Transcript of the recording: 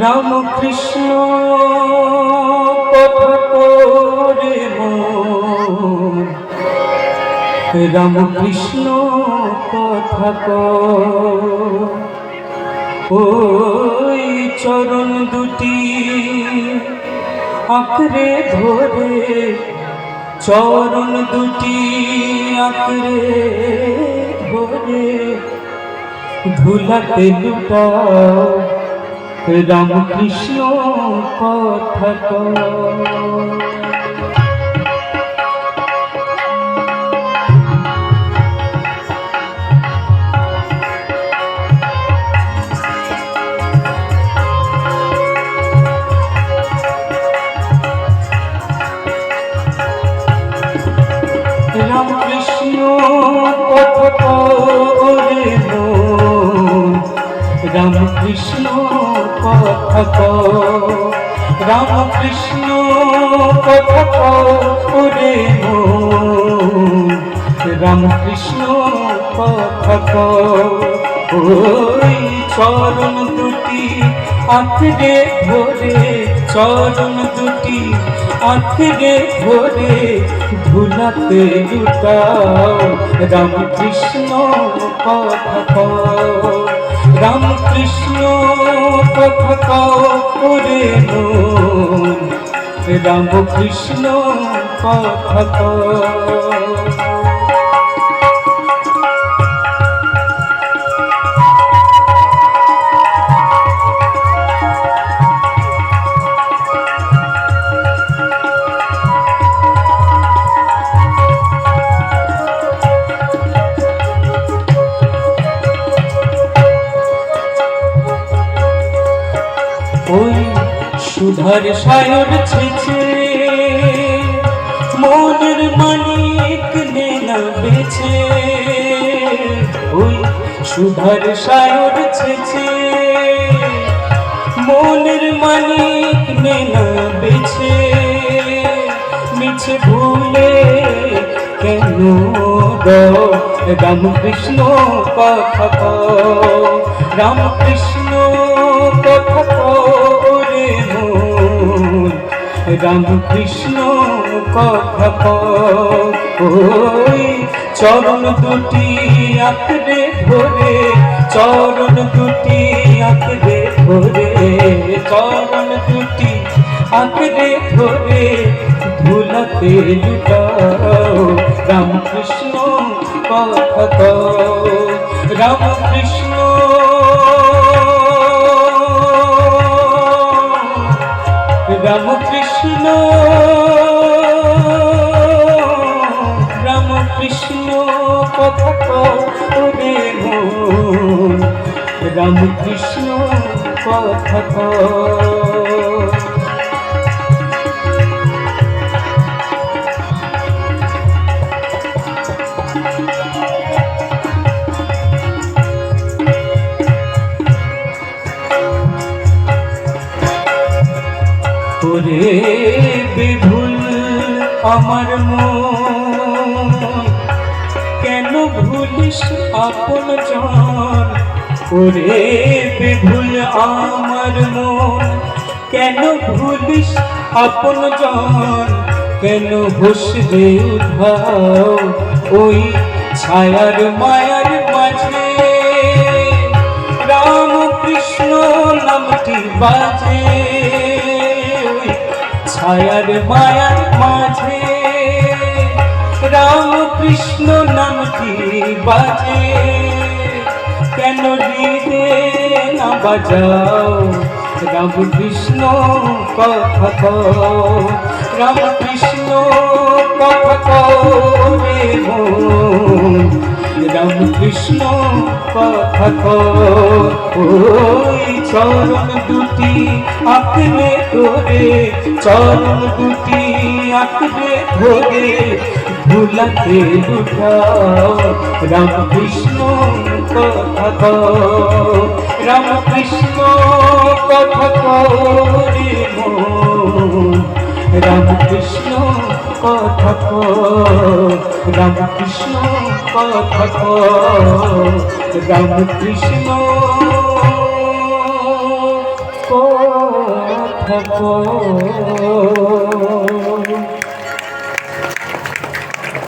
রাম কৃষ্ণ কথা করে মন। রাম কৃষ্ণ কথা কর। ওই চরণ দুটি আঁকড়ে ধরে চরণ দুটি আঁকড়ে ধরে ভুলাতে লুটাও রামকৃষ্ণ কথা কথা কও। রামকৃষ্ণ করে মন রামকৃষ্ণ কথা ওই চরণ দুটি আঁকড়ে ধরে চরণ দুটি। আঁকড়ে ধরে ধুলাতে লুটাও। রামকৃষ্ণ কথা কও। রামকৃষ্ণ কথা কও রে মন। রামকৃষ্ণ কথা কও। সুধার সায়র ছেছে মনের মানিক নেনা বেছে ওই সুধার সায়র ছেছে মনের মানিক নেনা বেছে মিছে ভুলে কেন রামকৃষ্ণ কথা রামকৃষ্ণ কথা রামকৃষ্ণ, কথা কও। ওই চরণ দুটি আঁকড়ে ধরে, চরণ দুটি আঁকড়ে ধরে, চরণ দুটি আঁকড়ে ধরে, ধুলাতে লুটাও রামকৃষ্ণ, কথা কও। রামকৃষ্ণ রামকৃষ্ণ রামকৃষ্ণ কথা করে মন রামকৃষ্ণ কথা কও। ওরে বিভুল আমার মন। কেন ভুলিস আপন জন ওরে বিভুল আমার মন। কেন ভুলিস আপন জন কেন বসবে উধাও ওই ছায়ার মায়ার মাঝে রাম কৃষ্ণ নামটি বাজে। ছায়ার মায়ার মাঝে রাম কৃষ্ণ নামটি বাজে? কেন হৃদে না বাজাও? রাম কৃষ্ণ কথা রাম কৃষ্ণ কথা কও রে মন। রামকৃষ্ণ কথা কও। ওই চরণ দুটি আঁকড়ে ধরে, চরণ দুটি আঁকড়ে ধরে, ভুলাতে লুটাও রামকৃষ্ণ কথা কও। রামকৃষ্ণ কথা মন রাম কৃষ্ণ কথা রাম কৃষ্ণ কথা রাম কৃষ্ণ কথা